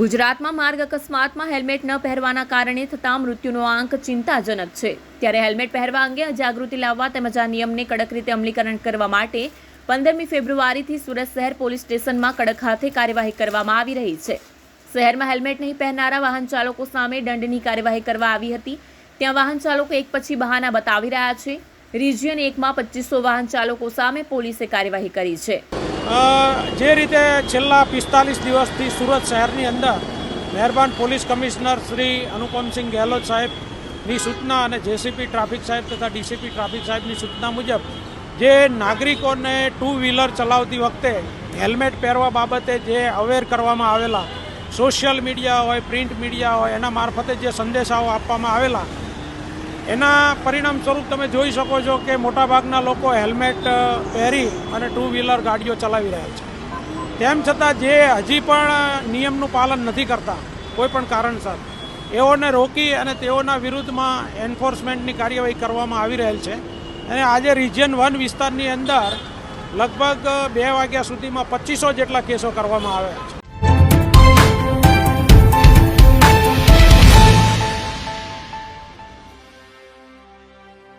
ગુજરાતમાં માર્ગ અકસ્માતમાં હેલ્મેટ ન પહેરવાના કારણે થતા મૃત્યુનો આંક ચિંતાજનક છે. ત્યારે હેલ્મેટ પહેરવા અંગે જાગૃતિ લાવવા તેમજ આ નિયમને કડક રીતે અમલીકરણ કરવા માટે પંદરમી ફેબ્રુઆરીથી સુરત શહેર પોલીસ સ્ટેશનમાં કડક હાથે કાર્યવાહી કરવામાં આવી રહી છે. શહેરમાં હેલ્મેટ નહીં પહેરનારા વાહન ચાલકો સામે દંડની કાર્યવાહી કરવા આવી હતી. ત્યાં વાહન ચાલકો એક પછી બહાના બતાવી રહ્યા છે. રિજિયન એકમાં પચીસો વાહન ચાલકો સામે પોલીસે કાર્યવાહી કરી છે. જે રીતે છેલ્લા પિસ્તાલીસ દિવસથી સુરત શહેરની અંદર મહેરબાન પોલીસ કમિશનર શ્રી અનુપમસિંહ ગેહલોત સાહેબની સૂચના અને જેસીપી ટ્રાફિક સાહેબ તથા ડીસીપી ટ્રાફિક સાહેબની સૂચના મુજબ જે નાગરિકોને ટુ વ્હીલર ચલાવતી વખતે હેલ્મેટ પહેરવા બાબતે જે અવેર કરવામાં આવેલા સોશિયલ મીડિયા હોય, પ્રિન્ટ મીડિયા હોય, એના મારફતે જે સંદેશાઓ આપવામાં આવેલા એના પરિણામ સ્વરૂપ તમે જોઈ શકો છો કે મોટાભાગના લોકો હેલ્મેટ પહેરી અને ટુ વ્હીલર ગાડીઓ ચલાવી રહ્યા છે. તેમ છતાં જે હજી પણ નિયમનું પાલન નથી કરતા, કોઈ પણ કારણસર, એઓને રોકી અને તેઓના વિરુદ્ધમાં એન્ફોર્સમેન્ટની કાર્યવાહી કરવામાં આવી રહેલ છે. અને આજે રિજિયન વન વિસ્તારની અંદર લગભગ બે વાગ્યા સુધીમાં પચીસો જેટલા કેસો કરવામાં આવ્યા છે.